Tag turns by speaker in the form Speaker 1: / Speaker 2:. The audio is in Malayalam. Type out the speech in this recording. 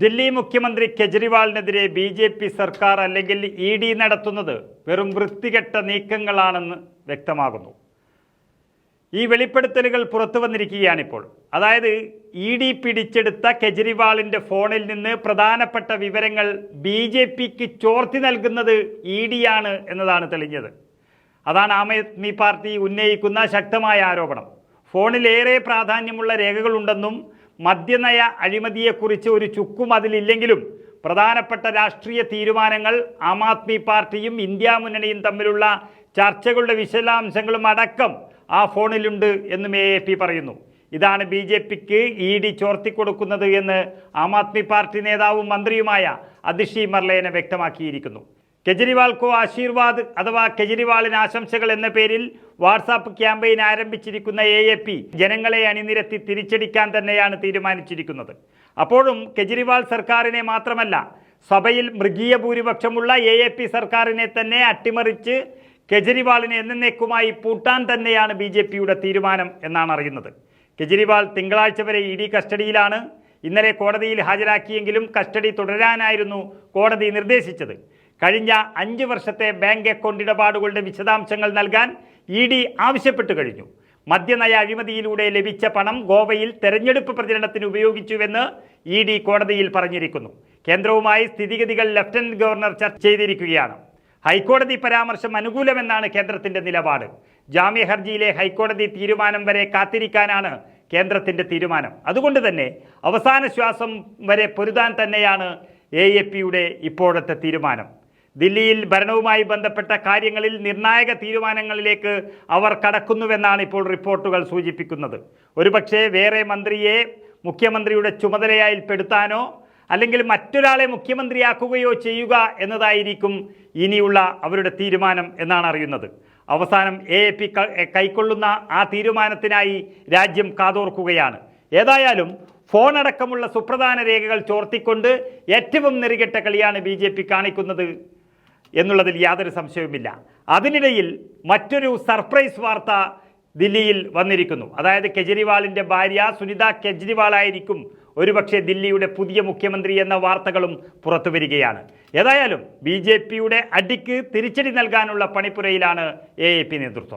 Speaker 1: ദില്ലി മുഖ്യമന്ത്രി കെജ്രിവാളിനെതിരെ ബി ജെ പി സർക്കാർ അല്ലെങ്കിൽ ഇ ഡി നടത്തുന്നത് വെറും വൃത്തികെട്ട നീക്കങ്ങളാണെന്ന് വ്യക്തമാകുന്നു. ഈ വെളിപ്പെടുത്തലുകൾ പുറത്തു വന്നിരിക്കുകയാണിപ്പോൾ. അതായത് ഇ ഡി പിടിച്ചെടുത്ത കെജ്രിവാളിന്റെ ഫോണിൽ നിന്ന് പ്രധാനപ്പെട്ട വിവരങ്ങൾ ബി ജെ പിക്ക് ചോർത്തി നൽകുന്നത് ഇ ഡിയാണ് എന്നതാണ് തെളിഞ്ഞത്. അതാണ് ആം ആദ്മി പാർട്ടി ഉന്നയിക്കുന്ന ശക്തമായ ആരോപണം. ഫോണിലേറെ പ്രാധാന്യമുള്ള രേഖകളുണ്ടെന്നും മദ്യനയ അഴിമതിയെക്കുറിച്ച് ഒരു ചുക്കും അതിലില്ലെങ്കിലും പ്രധാനപ്പെട്ട രാഷ്ട്രീയ തീരുമാനങ്ങൾ ആം ആദ്മി പാർട്ടിയും ഇന്ത്യ മുന്നണിയും തമ്മിലുള്ള ചർച്ചകളുടെ വിശദാംശങ്ങളും അടക്കം ആ ഫോണിലുണ്ട് എന്നും എ എ പി പറയുന്നു. ഇതാണ് ബി ജെ പിക്ക് ഇ ഡി ചോർത്തിക്കൊടുക്കുന്നത് എന്ന് ആം ആദ്മി പാർട്ടി നേതാവും മന്ത്രിയുമായ അതിഷി മർലേന വ്യക്തമാക്കിയിരിക്കുന്നു. കെജ്രിവാൾക്കോ ആശീർവാദ് അഥവാ കെജ്രിവാളിന് ആശംസകൾ എന്ന പേരിൽ വാട്സാപ്പ് ക്യാമ്പയിൻ ആരംഭിച്ചിരിക്കുന്ന എ എ പി ജനങ്ങളെ അണിനിരത്തി തിരിച്ചടിക്കാൻ തന്നെയാണ് തീരുമാനിച്ചിരിക്കുന്നത്. അപ്പോഴും കെജ്രിവാൾ സർക്കാരിനെ മാത്രമല്ല സഭയിൽ മൃഗീയ ഭൂരിപക്ഷമുള്ള എ എ പി സർക്കാരിനെ തന്നെ അട്ടിമറിച്ച് കെജ്രിവാളിനെ എന്നേക്കുമായി പൂട്ടാൻ തന്നെയാണ് ബി ജെ പിയുടെ തീരുമാനം എന്നാണ് അറിയുന്നത്. കെജ്രിവാൾ തിങ്കളാഴ്ച വരെ ഇ ഡി കസ്റ്റഡിയിലാണ്. ഇന്നലെ കോടതിയിൽ ഹാജരാക്കിയെങ്കിലും കസ്റ്റഡി തുടരാനായിരുന്നു കോടതി നിർദ്ദേശിച്ചത്. കഴിഞ്ഞ അഞ്ച് വർഷത്തെ ബാങ്ക് അക്കൗണ്ട് ഇടപാടുകളുടെ വിശദാംശങ്ങൾ നൽകാൻ ഇ ഡി ആവശ്യപ്പെട്ടു കഴിഞ്ഞു. മദ്യനയ അഴിമതിയിലൂടെ ലഭിച്ച പണം ഗോവയിൽ തെരഞ്ഞെടുപ്പ് പ്രചരണത്തിന് ഉപയോഗിച്ചുവെന്ന് ഇ ഡി കോടതിയിൽ പറഞ്ഞിരിക്കുന്നു. കേന്ദ്രവുമായി സ്ഥിതിഗതികൾ ലഫ്റ്റനന്റ് ഗവർണർ ചർച്ച ചെയ്തിരിക്കുകയാണ്. ഹൈക്കോടതി പരാമർശം അനുകൂലമെന്നാണ് കേന്ദ്രത്തിന്റെ നിലപാട്. ജാമ്യ ഹർജിയിലെ ഹൈക്കോടതി തീരുമാനം വരെ കാത്തിരിക്കാനാണ് കേന്ദ്രത്തിന്റെ തീരുമാനം. അതുകൊണ്ട് തന്നെ അവസാന ശ്വാസം വരെ പൊരുതാൻ തന്നെയാണ് എ എ പിയുടെ ഇപ്പോഴത്തെ തീരുമാനം. ദില്ലിയിൽ ഭരണവുമായി ബന്ധപ്പെട്ട കാര്യങ്ങളിൽ നിർണായക തീരുമാനങ്ങളിലേക്ക് അവർ കടക്കുന്നുവെന്നാണ് ഇപ്പോൾ റിപ്പോർട്ടുകൾ സൂചിപ്പിക്കുന്നത്. ഒരുപക്ഷെ വേറെ മന്ത്രിയെ മുഖ്യമന്ത്രിയുടെ ചുമതലയായി പെടുത്താനോ അല്ലെങ്കിൽ മറ്റൊരാളെ മുഖ്യമന്ത്രിയാക്കുകയോ ചെയ്യുക എന്നതായിരിക്കും ഇനിയുള്ള അവരുടെ തീരുമാനം എന്നാണ് അറിയുന്നത്. അവസാനം എ എ പി കൈക്കൊള്ളുന്ന ആ തീരുമാനത്തിനായി രാജ്യം കാതോർക്കുകയാണ്. ഏതായാലും ഫോൺ അടക്കമുള്ള സുപ്രധാന രേഖകൾ ചോർത്തിക്കൊണ്ട് ഏറ്റവും നെറികെട്ട കളിയാണ് ബി കാണിക്കുന്നത് എന്നുള്ളതിൽ യാതൊരു സംശയവുമില്ല. അതിനിടയിൽ മറ്റൊരു സർപ്രൈസ് വാർത്ത ദില്ലിയിൽ വന്നിരിക്കുന്നു. അതായത് കെജ്രിവാളിന്റെ ഭാര്യ സുനിത കെജ്രിവാളായിരിക്കും ഒരുപക്ഷെ ദില്ലിയുടെ പുതിയ മുഖ്യമന്ത്രി എന്ന വാർത്തകളും പുറത്തു വരികയാണ്. ഏതായാലും ബി ജെ പിയുടെ അടിക്ക് തിരിച്ചടി നൽകാനുള്ള പണിപ്പുരയിലാണ് എ നേതൃത്വം.